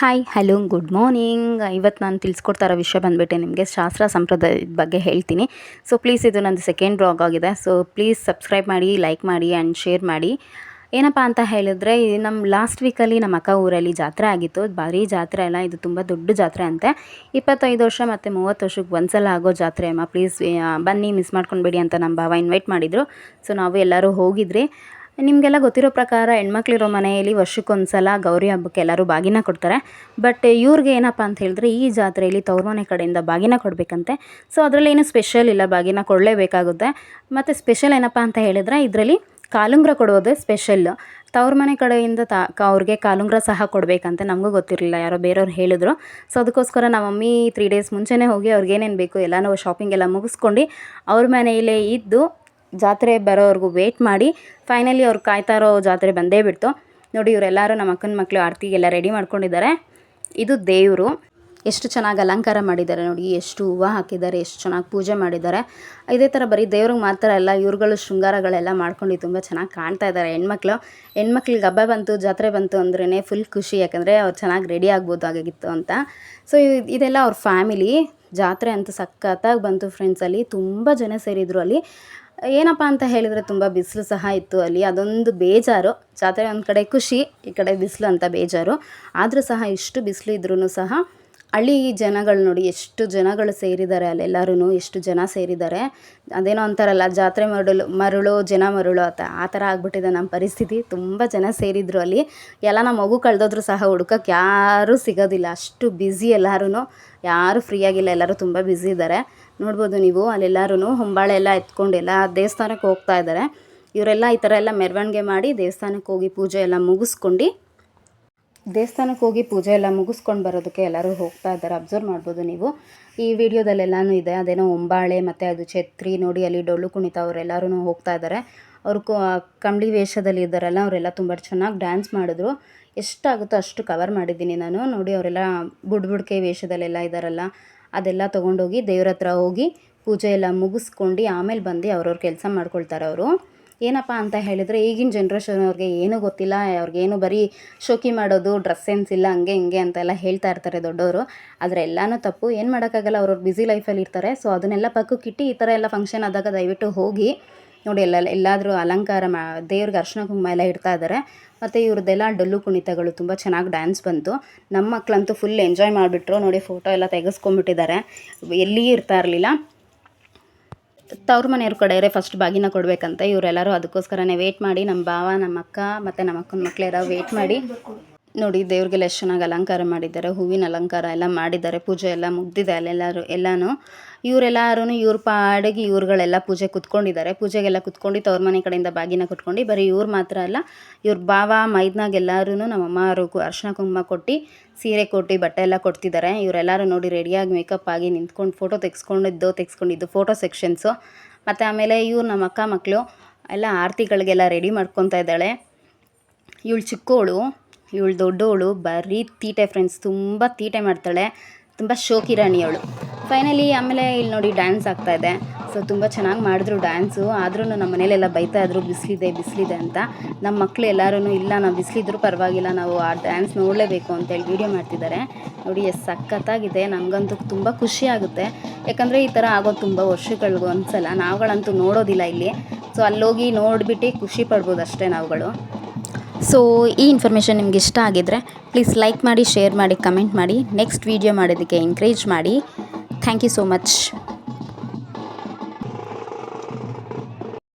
Hi hello good morning ಇವತ್ತು ನಾನು ತಿಳಿಸ್ಕೊಡ್ತಾ ವಿಷಯ ಬಂದುಬಿಟ್ಟೆ ನಿಮಗೆ ಶಾಸ್ತ್ರ ಸಂಪ್ರದಾಯದ ಬಗ್ಗೆ ಹೇಳ್ತೀನಿ. ಸೊ ಪ್ಲೀಸ್ ಇದು ನಂದು ಸೆಕೆಂಡ್ ಬ್ಲಾಗ್ ಆಗಿದೆ. ಸೊ ಪ್ಲೀಸ್ ಸಬ್ಸ್ಕ್ರೈಬ್ ಮಾಡಿ ಲೈಕ್ ಮಾಡಿ ಆ್ಯಂಡ್ ಶೇರ್ ಮಾಡಿ. ಏನಪ್ಪ ಅಂತ ಹೇಳಿದ್ರೆ ನಮ್ಮ ಲಾಸ್ಟ್ ವೀಕಲ್ಲಿ ನಮ್ಮ ಅಕ್ಕ ಊರಲ್ಲಿ ಜಾತ್ರೆ ಆಗಿತ್ತು. ಭಾರಿ ಜಾತ್ರೆ ಅಲ್ಲ, ಇದು ತುಂಬ ದೊಡ್ಡ ಜಾತ್ರೆ ಅಂತೆ. ಇಪ್ಪತ್ತೈದು ವರ್ಷ ಮತ್ತು ಮೂವತ್ತು ವರ್ಷಕ್ಕೆ ಒಂದ್ಸಲ ಆಗೋ ಜಾತ್ರೆ ಅಮ್ಮ. ಪ್ಲೀಸ್ ಬನ್ನಿ ಮಿಸ್ ಮಾಡ್ಕೊಂಡ್ಬಿಡಿ ಅಂತ ನಮ್ಮ ಭಾವ ಇನ್ವೈಟ್ ಮಾಡಿದರು. ಸೊ ನಾವು ಎಲ್ಲರೂ ಹೋಗಿದ್ರಿ. ನಿಮಗೆಲ್ಲ ಗೊತ್ತಿರೋ ಪ್ರಕಾರ ಹೆಣ್ಮಕ್ಳಿರೋ ಮನೆಯಲ್ಲಿ ವರ್ಷಕ್ಕೊಂದ್ಸಲ ಗೌರಿ ಹಬ್ಬಕ್ಕೆ ಎಲ್ಲರೂ ಬಾಗಿನ ಕೊಡ್ತಾರೆ. ಬಟ್ ಇವ್ರಿಗೆ ಏನಪ್ಪ ಅಂತ ಹೇಳಿದ್ರೆ ಈ ಜಾತ್ರೆಯಲ್ಲಿ ತವ್ರ ಮನೆ ಕಡೆಯಿಂದ ಬಾಗಿನ ಕೊಡಬೇಕಂತೆ. ಸೊ ಅದರಲ್ಲಿ ಏನು ಸ್ಪೆಷಲ್ ಇಲ್ಲ, ಬಾಗಿನ ಕೊಡಲೇಬೇಕಾಗುತ್ತೆ. ಮತ್ತು ಸ್ಪೆಷಲ್ ಏನಪ್ಪ ಅಂತ ಹೇಳಿದ್ರೆ ಇದರಲ್ಲಿ ಕಾಲುಂಗ್ರ ಕೊಡೋದು ಸ್ಪೆಷಲ್ ತವ್ರ ಮನೆ ಕಡೆಯಿಂದ ತಾ ಅವ್ರಿಗೆ ಕಾಲುಂಗ್ರ ಸಹ ಕೊಡಬೇಕಂತೆ. ನಮಗೂ ಗೊತ್ತಿರಲಿಲ್ಲ, ಯಾರೋ ಬೇರೆಯವ್ರು ಹೇಳಿದ್ರು. ಸೊ ಅದಕ್ಕೋಸ್ಕರ ನಮ್ಮ ಮಮ್ಮಿ ತ್ರೀ ಡೇಸ್ ಮುಂಚೆನೇ ಹೋಗಿ ಅವ್ರಿಗೆ ಏನೇನು ಬೇಕು ಎಲ್ಲನೂ ಶಾಪಿಂಗ್ ಎಲ್ಲ ಮುಗಿಸ್ಕೊಂಡು ಅವ್ರ ಮನೆಯಲ್ಲೇ ಇದ್ದು ಜಾತ್ರೆ ಬರೋವರೆಗೂ ವೇಟ್ ಮಾಡಿ. ಫೈನಲಿ ಅವ್ರು ಕಾಯ್ತಾ ಇರೋ ಜಾತ್ರೆ ಬಂದೇ ಬಿಡ್ತು. ನೋಡಿ ಇವರೆಲ್ಲರೂ ನಮ್ಮ ಅಕ್ಕನ ಮಕ್ಕಳು ಆರತಿಗೆಲ್ಲ ರೆಡಿ ಮಾಡ್ಕೊಂಡಿದ್ದಾರೆ. ಇದು ದೇವರು. ಎಷ್ಟು ಚೆನ್ನಾಗಿ ಅಲಂಕಾರ ಮಾಡಿದ್ದಾರೆ ನೋಡಿ, ಎಷ್ಟು ಹೂವು ಹಾಕಿದ್ದಾರೆ, ಎಷ್ಟು ಚೆನ್ನಾಗಿ ಪೂಜೆ ಮಾಡಿದ್ದಾರೆ. ಇದೇ ಥರ ಬರೀ ದೇವ್ರಿಗೆ ಮಾತ್ರ ಅಲ್ಲ, ಇವ್ರುಗಳು ಶೃಂಗಾರಗಳೆಲ್ಲ ಮಾಡ್ಕೊಂಡು ತುಂಬ ಚೆನ್ನಾಗಿ ಕಾಣ್ತಾ ಇದ್ದಾರೆ ಹೆಣ್ಮಕ್ಳು. ಹೆಣ್ಮಕ್ಳಿಗೆ ಹಬ್ಬ ಬಂತು, ಜಾತ್ರೆ ಬಂತು ಅಂದ್ರೇ ಫುಲ್ ಖುಷಿ, ಯಾಕಂದರೆ ಅವ್ರು ಚೆನ್ನಾಗಿ ರೆಡಿ ಆಗ್ಬೋದು ಆಗಿತ್ತು ಅಂತ. ಸೊ ಇದೆಲ್ಲ ಅವ್ರ ಫ್ಯಾಮಿಲಿ ಜಾತ್ರೆ ಅಂತ ಸಖತ್ತಾಗಿ ಬಂತು ಫ್ರೆಂಡ್ಸಲ್ಲಿ ತುಂಬ ಜನ ಸೇರಿದ್ರು ಅಲ್ಲಿ. ಏನಪ್ಪ ಅಂತ ಹೇಳಿದರೆ ತುಂಬ ಬಿಸಿಲು ಸಹ ಇತ್ತು ಅಲ್ಲಿ. ಅದೊಂದು ಬೇಜಾರು. ಜಾತ್ರೆ ಒಂದು ಕಡೆ ಖುಷಿ, ಈ ಕಡೆ ಬಿಸಿಲು ಅಂತ ಬೇಜಾರು. ಆದರೂ ಸಹ ಇಷ್ಟು ಬಿಸಿಲು ಇದ್ರೂ ಸಹ ಹಳ್ಳಿ ಜನಗಳು ನೋಡಿ ಎಷ್ಟು ಜನಗಳು ಸೇರಿದ್ದಾರೆ ಅಲ್ಲೆಲ್ಲರೂ ಎಷ್ಟು ಜನ ಸೇರಿದ್ದಾರೆ. ಅದೇನೋ ಅಂತಾರಲ್ಲ, ಜಾತ್ರೆ ಮರಳು ಮರಳು, ಜನ ಮರಳು ಅಂತ, ಆ ಥರ ಆಗ್ಬಿಟ್ಟಿದೆ ನಮ್ಮ ಪರಿಸ್ಥಿತಿ. ತುಂಬ ಜನ ಸೇರಿದ್ರು ಅಲ್ಲಿ. ಎಲ್ಲ ನಮ್ಮ ಮಗು ಕಳೆದೋದ್ರೂ ಸಹ ಹುಡ್ಕಕ್ಕೆ ಯಾರೂ ಸಿಗೋದಿಲ್ಲ. ಅಷ್ಟು ಬ್ಯುಸಿ ಎಲ್ಲರೂ ಯಾರೂ ಫ್ರೀ ಆಗಿಲ್ಲ, ಎಲ್ಲರೂ ತುಂಬ ಬ್ಯುಸಿ ಇದ್ದಾರೆ. ನೋಡ್ಬೋದು ನೀವು ಅಲ್ಲೆಲ್ಲರೂ ಹೊಂಬಾಳೆ ಎಲ್ಲ ಎತ್ಕೊಂಡು ಎಲ್ಲ ದೇವಸ್ಥಾನಕ್ಕೆ ಹೋಗ್ತಾ ಇದ್ದಾರೆ. ಇವರೆಲ್ಲ ಈ ಥರ ಎಲ್ಲ ಮೆರವಣಿಗೆ ಮಾಡಿ ದೇವಸ್ಥಾನಕ್ಕೆ ಹೋಗಿ ಪೂಜೆ ಎಲ್ಲ ಮುಗಿಸ್ಕೊಂಡು ದೇವಸ್ಥಾನಕ್ಕೆ ಹೋಗಿ ಪೂಜೆ ಎಲ್ಲ ಮುಗಿಸ್ಕೊಂಡು ಬರೋದಕ್ಕೆ ಎಲ್ಲರೂ ಹೋಗ್ತಾ ಇದ್ದಾರೆ. ಅಬ್ಸರ್ವ್ ಮಾಡ್ಬೋದು ನೀವು. ಈ ವಿಡಿಯೋದಲ್ಲೆಲ್ಲನೂ ಇದೆ. ಅದೇನೋ ಉಂಬಾಳೆ ಮತ್ತು ಅದು ಛತ್ರಿ ನೋಡಿ ಅಲ್ಲಿ ಡೊಳ್ಳು ಕುಣಿತ ಅವರೆಲ್ಲರೂ ಹೋಗ್ತಾ ಇದ್ದಾರೆ. ಅವರು ಕಂಬಳಿ ವೇಷದಲ್ಲಿ ಇದ್ದಾರಲ್ಲ, ಅವರೆಲ್ಲ ತುಂಬ ಚೆನ್ನಾಗಿ ಡ್ಯಾನ್ಸ್ ಮಾಡಿದ್ರು. ಎಷ್ಟಾಗುತ್ತೋ ಅಷ್ಟು ಕವರ್ ಮಾಡಿದ್ದೀನಿ ನಾನು. ನೋಡಿ ಅವರೆಲ್ಲ ಬುಡ್ಬುಡ್ಕೆ ವೇಷದಲ್ಲೆಲ್ಲ ಇದ್ದಾರಲ್ಲ, ಅದೆಲ್ಲ ತೊಗೊಂಡೋಗಿ ದೇವ್ರ ಹತ್ರ ಹೋಗಿ ಪೂಜೆ ಎಲ್ಲ ಮುಗಿಸ್ಕೊಂಡು ಆಮೇಲೆ ಬಂದು ಅವ್ರವ್ರ ಕೆಲಸ ಮಾಡ್ಕೊಳ್ತಾರೆ ಅವರು ಏನಪ್ಪ ಅಂತ ಹೇಳಿದರೆ ಈಗಿನ ಜನ್ರೇಷನ್ ಅವ್ರಿಗೆ ಏನೂ ಗೊತ್ತಿಲ್ಲ, ಅವ್ರಿಗೇನು ಬರೀ ಶೋಕಿ ಮಾಡೋದು ಡ್ರೆಸ್ ಸೆನ್ಸ್ ಇಲ್ಲ, ಹಂಗೆ ಹಿಂಗೆ ಅಂತೆಲ್ಲ ಹೇಳ್ತಾ ಇರ್ತಾರೆ ದೊಡ್ಡವರು. ಆದರೆ ಎಲ್ಲನೂ ತಪ್ಪು, ಏನು ಮಾಡೋಕ್ಕಾಗಲ್ಲ, ಅವ್ರವ್ರ ಬ್ಯುಸಿ ಲೈಫಲ್ಲಿ ಇರ್ತಾರೆ. ಸೊ ಅದನ್ನೆಲ್ಲ ಪಕ್ಕಕ್ಕಿಟ್ಟು ಈ ಥರ ಎಲ್ಲ ಫಂಕ್ಷನ್ ಆದಾಗ ದಯವಿಟ್ಟು ಹೋಗಿ, ನೋಡಿ ಎಲ್ಲ, ಎಲ್ಲಾದರೂ ಅಲಂಕಾರ ಮಾ, ದೇವ್ರಿಗೆ ಅರ್ಶನ ಕುಂಕುಮ ಎಲ್ಲ ಇಡ್ತಾ ಇದ್ದಾರೆ ಮತ್ತು ಇವ್ರದ್ದೆಲ್ಲ ಡೊಳ್ಳು ಕುಣಿತಗಳು, ತುಂಬ ಚೆನ್ನಾಗಿ ಡ್ಯಾನ್ಸ್ ಬಂತು. ನಮ್ಮ ಮಕ್ಕಳಂತೂ ಫುಲ್ ಎಂಜಾಯ್ ಮಾಡಿಬಿಟ್ರು. ನೋಡಿ ಫೋಟೋ ಎಲ್ಲ ತೆಗೆಸ್ಕೊಂಬಿಟ್ಟಿದ್ದಾರೆ ಎಲ್ಲಿಯೂ ಇರ್ತಾ ಇರಲಿಲ್ಲ. ತವ್ರ ಮನೆಯವ್ರ ಕಡೆಯವ್ರೆ ಫಸ್ಟ್ ಬಾಗಿನ ಕೊಡಬೇಕಂತ ಇವರೆಲ್ಲರೂ ಅದಕ್ಕೋಸ್ಕರನೇ ವೇಟ್ ಮಾಡಿ ನಮ್ಮ ಭಾವ ನಮ್ಮ ಅಕ್ಕ ಮತ್ತು ನಮ್ಮ ಅಕ್ಕನ ಮಕ್ಕಳೆಲ್ಲ ವೇಟ್ ಮಾಡಿ. ನೋಡಿ, ದೇವ್ರಿಗೆಲ್ಲ ಎಷ್ಟು ಚೆನ್ನಾಗಿ ಅಲಂಕಾರ ಮಾಡಿದ್ದಾರೆ, ಹೂವಿನ ಅಲಂಕಾರ ಎಲ್ಲ ಮಾಡಿದ್ದಾರೆ, ಪೂಜೆ ಎಲ್ಲ ಮುಗ್ದಿದೆ ಅಲ್ಲೆಲ್ಲರೂ ಎಲ್ಲನೂ. ಇವರೆಲ್ಲರೂ ಇವ್ರ ಪಾಡಿಗೆ ಇವ್ರುಗಳೆಲ್ಲ ಪೂಜೆ ಕುತ್ಕೊಂಡಿದ್ದಾರೆ. ಪೂಜೆಗೆಲ್ಲ ಕುತ್ಕೊಂಡು ತವ್ರ ಮನೆ ಕಡೆಯಿಂದ ಬಾಗಿನ ಕುತ್ಕೊಂಡು ಬರೀ ಇವ್ರು ಮಾತ್ರ ಅಲ್ಲ, ಇವ್ರ ಬಾವ, ಮೈದ್ನಾಗ ಎಲ್ಲರೂ ನಮ್ಮ ಅಮ್ಮವರು ಅರ್ಶಿನ ಕುಂಕುಮ ಕೊಟ್ಟು, ಸೀರೆ ಕೊಟ್ಟು, ಬಟ್ಟೆ ಎಲ್ಲ ಕೊಡ್ತಿದ್ದಾರೆ. ಇವರೆಲ್ಲರೂ ನೋಡಿ, ರೆಡಿಯಾಗಿ ಮೇಕಪ್ ಆಗಿ ನಿಂತ್ಕೊಂಡು ಫೋಟೋ ತೆಗೆಸ್ಕೊಂಡಿದ್ದು ತೆಗೆಸ್ಕೊಂಡಿದ್ದು ಫೋಟೋ ಸೆಕ್ಷನ್ಸು ಮತ್ತು ಆಮೇಲೆ ಇವ್ರು ನಮ್ಮ ಅಕ್ಕ ಮಕ್ಕಳು ಎಲ್ಲ ಆರತಿಗಳಿಗೆಲ್ಲ ರೆಡಿ ಮಾಡ್ಕೊತಾ ಇದ್ದಾಳೆ. ಇವಳು ಚಿಕ್ಕವಳು ಇವಳು ದೊಡ್ಡವಳು, ಬರೀ ತೀಟೆ ಫ್ರೆಂಡ್ಸ್ ತುಂಬ ತೀಟೆ ಮಾಡ್ತಾಳೆ, ತುಂಬ ಶೋಕಿರಾಣಿ ಅವಳು ಫೈನಲಿ ಆಮೇಲೆ ಇಲ್ಲಿ ನೋಡಿ ಡ್ಯಾನ್ಸ್ ಆಗ್ತಾ ಇದೆ. ಸೊ ತುಂಬ ಚೆನ್ನಾಗಿ ಮಾಡಿದ್ರು ಡ್ಯಾನ್ಸು ಆದ್ರೂ ನಮ್ಮ ಮನೇಲೆಲ್ಲ ಬೈತಾ ಇದ್ರು, ಬಿಸಿಲಿದೆ ಬಿಸಿಲಿದೆ ಅಂತ. ನಮ್ಮ ಮಕ್ಕಳು ಎಲ್ಲರೂ ಇಲ್ಲ, ನಾವು ಬಿಸಿಲಿದ್ರು ಪರವಾಗಿಲ್ಲ, ನಾವು ಆ ಡ್ಯಾನ್ಸ್ ನೋಡಲೇಬೇಕು ಅಂತೇಳಿ ವೀಡಿಯೋ ಮಾಡ್ತಿದ್ದಾರೆ ನೋಡಿ, ಎಷ್ಟು ಸಖತ್ತಾಗಿದೆ. ನಮಗಂತೂ ತುಂಬ ಖುಷಿ ಆಗುತ್ತೆ. ಯಾಕಂದರೆ ಈ ಥರ ಆಗೋದು ತುಂಬ ವರ್ಷಗಳಿಗೂ ಒಂದ್ಸಲ, ನಾವುಗಳಂತೂ ನೋಡೋದಿಲ್ಲ ಇಲ್ಲಿ. ಸೊ ಅಲ್ಲೋಗಿ ನೋಡಿಬಿಟ್ಟು ಖುಷಿ ಪಡ್ಬೋದು ಅಷ್ಟೇ ನಾವುಗಳು. ಸೊ ಈ ಇನ್ಫಾರ್ಮೇಷನ್ ನಿಮ್ಗೆ ಇಷ್ಟ ಆಗಿದ್ರೆ ಪ್ಲೀಸ್ ಲೈಕ್ ಮಾಡಿ ಶೇರ್ ಮಾಡಿ ಕಮೆಂಟ್ ಮಾಡಿ. ನೆಕ್ಸ್ಟ್ ವೀಡಿಯೋ ಮಾಡೋದಕ್ಕೆ ಎಂಕರೇಜ್ ಮಾಡಿ. Thank you so much